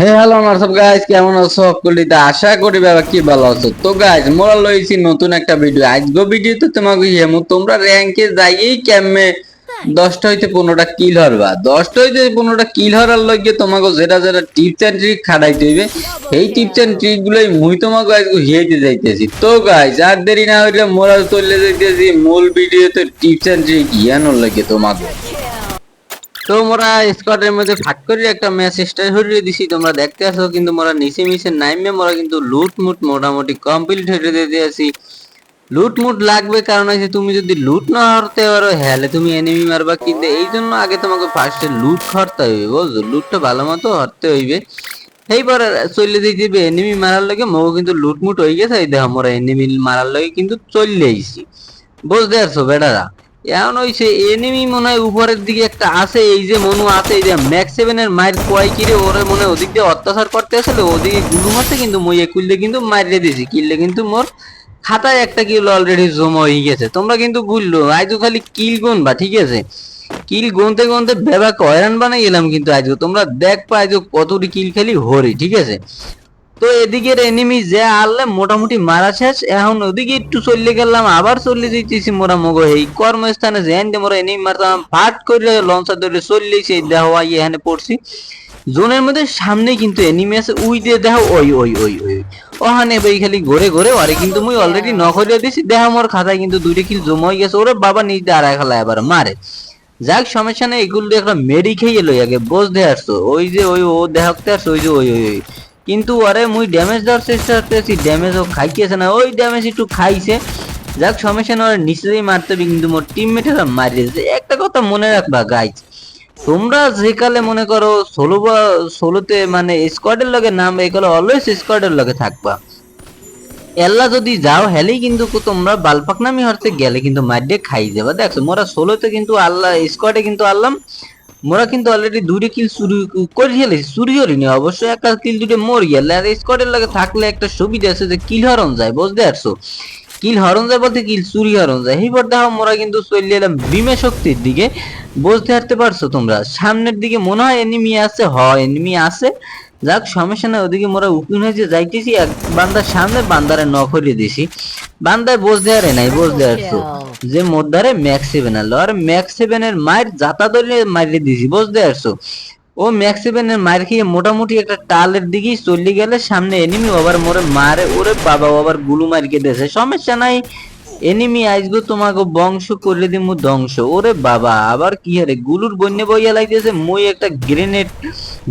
হে hello WhatsApp guys কেমন আছো? সকলিতে আশা করি বাবা কি ভালো আছো। তো গাইস মোরা লইছি নতুন একটা ভিডিও আজকে ভিডিওতে তোমাকে হেমু তোমরা র্যাঙ্কে যাইয়েই ক্যামে দশটা হইতে পনেরোটা কিল হরবা। দশটা হইতে পনেরোটা কিল হরার লগে তোমাকে যেটা যেটা টিপস অ্যান্ড ট্রিক খাটাইতে হইবে এই টিপস অ্যান্ড ট্রিক গুলোই মুই তোমাকে আজকে হিয়েতে যাইতেছি। তো গাইস আর দেরি না হইলে মোরা চলে যাইতেছি মূল ভিডিওতে টিপস অ্যান্ড ট্রিক হিয়ানোর লাগে তোমাকে। তো মোরা স্কোয়াডের মধ্যে ফাট করে একটা ম্যাচ স্টার্ট হয়ে দিছি। তোমরা দেখতে আসো কিন্তু মোরা নিচে মিশে নাইমে, মোরা কিন্তু লুট মুট মোটামুটি কমপ্লিট হয়ে দিতে আছি লুট মুট লাগবে কারণ হচ্ছে তুমি যদি লুট না হরতে পারো হ্যালে তুমি এনিমি মারবা কিন্তু এই জন্য আগে তোমাকে ফার্স্টে লুট হরতে হইবে, বুঝছ? লুটটা ভালো মতো হরতে হইবে। এইবার চলে দিয়ে দিবে এনিমি মারার লাগে মো কিন্তু লুট মুট হয়ে গেছে। এই দেখো, মোরা এনিমি মারার লাগে কিন্তু চলে আইছি। বুঝতে পারছ, বেটারা? এখন ওই সে এনিমি মনে হয় উপরের দিকে একটা আছে, এই যে মনু আছে, এই যে ম্যাক্স সেভেনের মায়ের কয় কিরে ওরে মনে ওদিক দিয়ে অত্যাচার করতে আসলে ওদিকে গুলু মারছে কিন্তু মই একুললে কিন্তু মারিয়ে দিয়েছি কিললে কিন্তু মোর খাতায় একটা কিল অলরেডি জমা হয়ে গেছে। তোমরা কিন্তু বুঝলো আজও খালি কিল গুনবা, ঠিক আছে? কিল গুনতে গুনতে বেবা কয়রান বানাই গেলাম কিন্তু আজকে তোমরা দেখবা আজও কতটি কিল খালি হরি, ঠিক আছে? তো এদিকের এনিমি যে আনলে মোটামুটি মারা শেষ। এখন ওদিকে একটু চলে গেলাম, আবার চলে যেতেছি মোরা মগো। এই কর্মস্থানে যে এন্ডে মোরা এনিমি মারতাম ফাট করে লঞ্চার ধরে চললেছি দেওয়া এখানে পড়ছি। জোনের মধ্যে সামনে কিন্তু এনিমি আছে, উই দিয়ে দেখো, ওই ওই ওই ওই ওখানে ভাই খালি ঘুরে ঘুরে, ওরে কিন্তু মুই অলরেডি ন করে দিছি। দেহ মোর খাতায় কিন্তু দুইটা কিল জমা হয়ে গেছে, ওরে বাবা নিজ দিয়ে আড়াই খেলা এবার মারে। যাক, সমস্যা নেই, এগুলো একটা মেডি খেয়ে লই আগে, বোঝ দিয়ে আসছো ওই যে, ওই, ও দেখতে আসছো, ওই যে, ওই ওই ওই। কিন্তু আরে মুই ড্যামেজ দেওয়ার চেষ্টা করতেছি ড্যামেজ ও খাইতেছে না, ওই ড্যামেজ একটু খাইছে। যাক সমস্যা না ওরা নিচে দিয়ে মারতে হবে, কিন্তু মোর টিমমেটেরা মারিয়েছে একটা কথা মনে রাখবা গাইজ তোমরা যেকালে মনে করো ষোলো বা, ষোলোতে মানে স্কোয়াডের লগে নাম এগুলো অলওয়েজ স্কোয়াডের লগে থাকবা। এল্লা যদি যাও, হেলেই কিন্তু তোমরা বালপাক নামি হরতে গেলে কিন্তু মাইডে খাই যাবা দেখছ, মোরা ষোলোতে কিন্তু আল্লাহ স্কোয়াডে কিন্তু আল্লাম মোরা কিন্তু অলরেডি দুটো কিল চুরি করে ফেলেছি চুরি করিনি। অবশ্যই একটা কিল দুটো মর গেলে। আর স্কোয়াডের লাগে থাকলে একটা সুবিধা আছে যে কিল হরণ যায়, বুঝতে পারছ? কিল হরণ যায় বলতে কিল চুরি হরণ যায়। এইবার দেখো মোরা কিন্তু চলে এলাম বিমে শক্তির দিকে। বুঝতে পারতে পারছ তোমরা? সামনের দিকে মনে হয় এনিমি আছে, হ এনিমি আছে। যাক, সমস্যা নাই, ওদিকে মোরা উকিল হয়েছে যাইতেছি, এক বান্দার সামনে বান্দারে নক হরিয়ে দিছি বান্দায় বুঝতে পারে নাই, বুঝতে পারছ? যে মোদ্দারে ম্যাক্স সেভেন আলো আর ম্যাক্স সেভেনের মায়ের জাতা ধরে মারিয়ে দিছি, বুঝতে পারছ? ও ম্যাক্স সেভেনের মায়ের খেয়ে মোটামুটি একটা টালের দিকেই চলে গেলে সামনে এনিমি আবার মোরে মারে। ওরে বাবা আবার গুলু মারিকে দেছে সমস্যা নাই। এনিমি আইসগো তোমাকে বংশ করলে দিমু ধ্বংস। ওরে বাবা, আবার কি হারে গুলুর বন্যে বইয়া লাইতেছে, মই একটা গ্রেনেড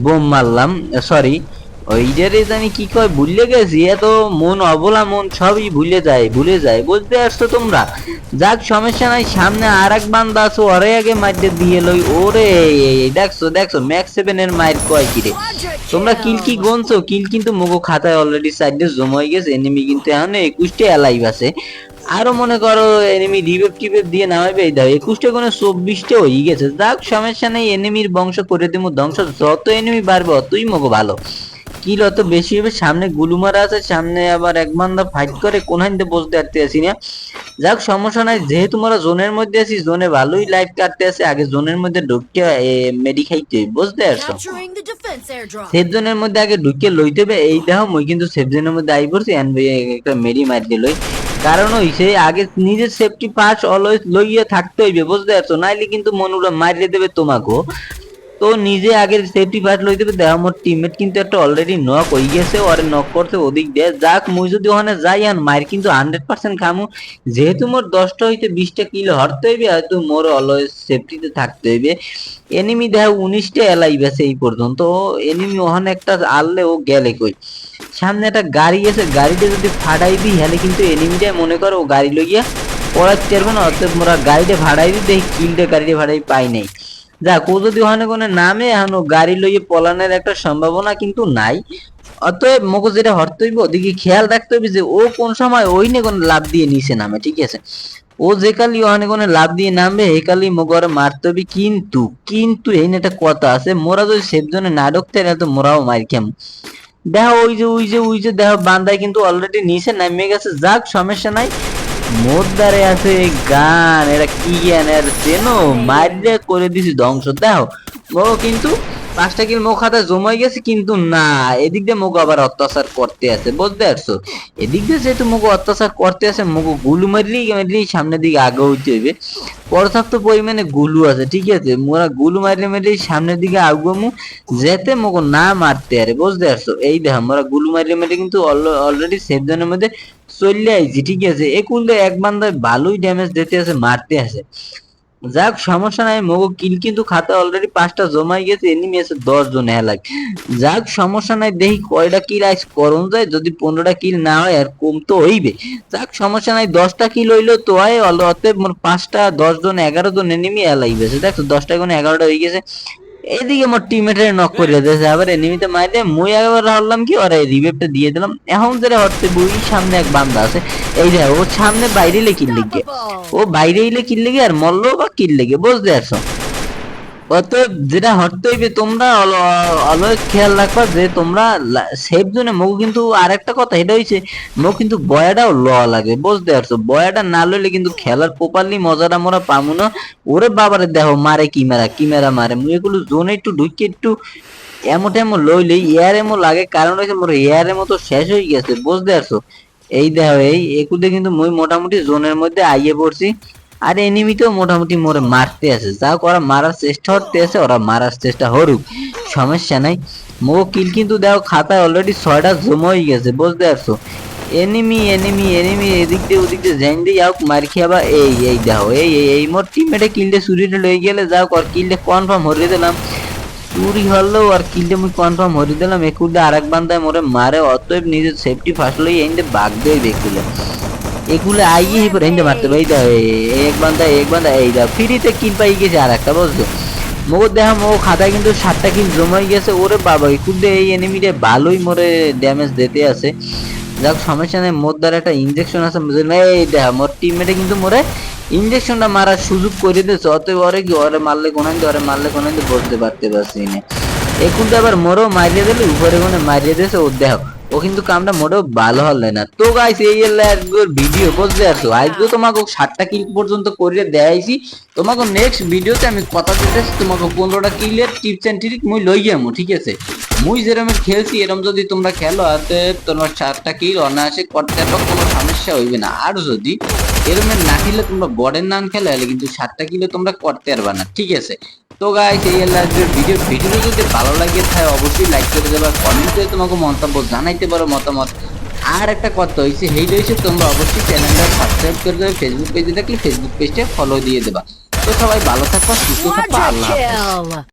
বোম মারলাম সরি ওইটারে জানি কি কয় ভুলে গেছি এত মন অবলা মন সবই ভুলে যায় ভুলে যায়। বুঝতে পারছ তোমরা? যাক, সমস্যা নাই, সামনে আর এক বান্দা আছে, ওরে আগে মাইরে দিয়ে লই। ওরে দেখছ দেখছ ম্যাক্স সেভেন এর মাইর কয় কিরে তোমরা কিল কি গনছো? কিল কিন্তু মুগো খাতায় অলরেডি সাইডে জমা হয়ে গেছে এনিমি কিন্তু এখন একুশটা অ্যালাইভ আছে। আরও মনে করো এনিমি রিভেভ টিভেভ দিয়ে নামাবে এই দাও একুশটা কোনো চব্বিশটা হয়ে গেছে। যাক, সমস্যা নেই এনিমির বংশ করে দেবো ধ্বংস। যত এনিমি বাড়বে, অতই মগো ভালো। কিল অত বেশি হবে? সামনে গুলুমারা আছে সামনে আবার এক বান্দা ফাইট করে কোন হাইতে বসতে পারতে আসি না। যাক সমস্যা নাই যেহেতু মোরা জোনের মধ্যে আছি জোনে ভালোই লাইফ কাটতে আছে আগে জোনের মধ্যে ঢুকতে মেডি খাইতে বুঝতে পারছ. সেফ জোনের মধ্যে আগে ঢুকে লইতে হবে এই দেখো মই কিন্তু সেফ জোনের মধ্যে আই পড়ছি এন্ড একটা মেরি মার দিলই কারণ হইছে আগে নিজের সেফটি পাস অলওয়েজ লইয়া থাকতে হইবে বুঝতে পারছ? নাইলে কিন্তু মনুরা মারিয়ে দেবে তোমাকেও। তো নিজে আগে সেফটি ফার্স্ট লইতে হবে দেখো মোর টিমমেট কিন্তু একটা অলরেডি নক হই গেছে ওরে নক করতে ওদিক দিয়ে। যাক, মুই যদি ওখানে যাই আর মার কিন্তু হান্ড্রেড পার্সেন্ট খামু। যেহেতু মোর দশটা হইতে বিশটা কিলো হরতে হইবে, হয়তো মোর অলওয়েজ সেফটিতে থাকতে হইবে। এনিমি দেখো উনিশটা এলাইভ আছে এই পর্যন্ত এনিমি ওখানে একটা আনলে ও গেলে কই? সামনে একটা গাড়ি আছে, গাড়িটা যদি ফাটাই দিই হলে কিন্তু এনিমিটা মনে করো ও গাড়ি লইয়া পড়াতে না অর্থাৎ মোরা গাড়িটা ভাড়াই দিই, দেখি কিলটা গাড়িটা ভাড়াই পাই নাই। যাক, ও যদি ওখানে কোনো নামে এখন গাড়ি লইয়ে পলানের একটা সম্ভাবনা কিন্তু নাই। অতএব মগজ যেটা হরতে হইব ওদিকে খেয়াল রাখতে হবে যে ও কোন সময় ওই নিয়ে কোনো লাভ দিয়ে নিচে নামে, ঠিক আছে? ও যে কালি ওখানে কোনো লাভ দিয়ে নামবে, এই কালি মগরে মারতে হবে কিন্তু কিন্তু এই একটা কথা আছে, মোরা যদি সেফ জোনে না ঢুকতে তো মোরাও মার কেমন দেখো, ওই যে ওই যে ওই যে, দেখো, বান্দায় কিন্তু অলরেডি নিচে নামে গেছে, যাক, সমস্যা নাই। মোদ্দারে আছে গান, এরা কি জ্ঞান এর চেনো মারিয়ে করে দিছি ধ্বংস। দেখো, ও কিন্তু পাঁচটা কিল মুখ হাতে জমাই গেছে, কিন্তু না, এদিক দিয়ে মুখ আবার অত্যাচার করতে আছে, বুঝতে পারছ? এদিক দিয়ে যেহেতু মুখ অত্যাচার করতে আছে, মুখ গুলু মারলেই মারলেই সামনের দিকে আগে হইতে হইবে। পর্যাপ্ত পরিমাণে গুলু আছে, ঠিক আছে? মোরা গুলু মারলে মারলেই সামনের দিকে আগুমু, যেতে মুখ না মারতে আরে, বুঝতে পারছ? এই দেখো, মোরা গুলু মারলে মারলে কিন্তু অলরেডি সেফ জোনের মধ্যে চলে আইছি, ঠিক আছে? একুল দিয়ে এক বান্দায় ভালোই ড্যামেজ দিতে আছে, মারতে আছে। যাক, সমস্যা নাই, মগো কিল কিন্তু খাতা অলরেডি পাঁচটা জমাই গেছে এনিমি আছে দশ জন হেলাক যাক, সমস্যা নাই, দেখি কয়টা কিল আইস করন যায়, যদি পনেরোটা কিল না হয়, আর কম তো হইবে। যাক, সমস্যা নাই, দশটা কিল হইল তো হয়, অতএব মোর পাঁচটা দশ জন এগারো জন এনিমি হেলাইবে দেখছ, দশটা এখন এগারোটা হয়ে গেছে। এদিকে মোর টিমমেটের নক করে দিয়েছে। আবার এনিমিতে মাইরে মুই একবার হলাম কি? ওরা রিভেপটা দিয়ে দিলাম। এখন যারে হচ্ছে বুই, সামনে এক বান্দা আছে। এই দেখ ওর সামনে বাইরে কিল লিখে ও বাইরে এলে কিল লেগে আর মল্ল বা কিল লেগে বুঝতে পারছ অতএব যেটা হতে হইবে, তোমরা অলওয়েজ খেয়াল রাখবা যে তোমরা সেফ জোনে মগু কিন্তু আরেকটা কথা এটা হইছে মগ কিন্তু বয়াটাও ল লাগে, বুঝতে পারছ? বয়াটা না লইলে কিন্তু খেলার প্রপারলি মজাটা মোরা পামু না। ওরে বাবারে দেখো, মারে কি মেরা কি মেরা। মুই এগুলো জোনে একটু ঢুকে একটু এমো টেমো লইলে ইয়ার এমো লাগে, কারণ হচ্ছে মোর ইয়ার এমো তো শেষ হয়ে গেছে, বুঝতে পারছ? এই দেখো, এই একুদে কিন্তু মুই মোটামুটি জোনের মধ্যে আইয়ে পড়ছি। আর এনিমিতেও মোটামুটি মোরে মারতে আছে। যা ওরা মারার চেষ্টা করতে আছে, ওরা মারার চেষ্টা হরুক সমস্যা নাই। মো কিল কিন্তু দেখো, খাতায় অলরেডি ছয়টা জমা হয়ে গেছে, বুঝতে পারছ? এনিমি এনিমি এনিমি এদিক দিয়ে ওদিক দিয়ে জাইন দিয়ে যাও, মার খেয়াবা এই এই দেখো, এই এই এই মোর টিমমেটে কিলটা চুরিটা লয়ে গেলে যাও আর কিলটা কনফার্ম হরিয়ে দিলাম। চুরি হলেও আর কিলটা মুই কনফার্ম হরিয়ে দিলাম। একুলটা আরেক বান্দায় মোরে মারে, অতএব নিজের সেফটি ফার্স্ট লই এনে বাগ দেয় বেকুলে এগুলো আইয়ে হিপর হেন্ডে মারতে পারি দা এক বান্দা এক বান্দা, এই দা ফ্রিতে কিন পাই গেছে আর একটা বুঝছ? মগো দেখা মো খাতায় কিন্তু সাতটা কিল জমাই গেছে। ওরে বাবা একুলে এই এনিমিটা ভালোই মোরে ড্যামেজ দিতে আছে। যাক, সমস্যা নেই, মোর দ্বারা একটা ইনজেকশন আছে এই দেখা, মোর টিমমেটে কিন্তু মোরে ইনজেকশনটা মারার সুযোগ করে দিয়েছে। অতএব ওরে কি, ওরে মারলে কোনান ওরে মারলে কোনান বলতে পারতে পারছি না। একুলটা আবার মোরও মারিয়ে দিলে, উপরে কোনে মারিয়ে দিয়েছে, ও দেখো। ও কিন্তু কামটা মোটেও ভালো হলে না। তো গাইস এই ভিডিও বুঝতে আসো আজকে তোমাকে সাতটা কিল পর্যন্ত করে দেয়াইছি তোমাকে নেক্সট ভিডিওতে আমি কথা দিতে তোমাকে পনেরোটা কিলের টিপস এন্ড ট্রিক মুই লই যাব, ঠিক আছে? মুই যেরকম খেলছি, এরকম যদি তোমরা খেলো তোমার সাতটা কিল অনায়াসে করতে কোনো সমস্যা হইবে না। আর যদি এরকম না খেলে তোমরা বডের নাম খেলে হলে কিন্তু সাতটা কিলো তোমরা করতে পারবা না, ঠিক আছে? তো গাইস এই আজকের ভিডিও ভিডিও যদি ভালো লাগে, তাহলে অবশ্যই লাইক করে দেবা কমেন্টে তোমাকে মন্তব্য জানাইতে পারো মতামত। আর একটা কথা হয়েছে সেইটা হয়েছে তোমরা অবশ্যই চ্যানেলটা সাবস্ক্রাইব করে দেবে ফেসবুক পেজে থাকলে ফেসবুক পেজটা ফলো দিয়ে দেবা। তো সবাই ভালো থাকবা, সুস্থ থাকবা, আল্লাহ!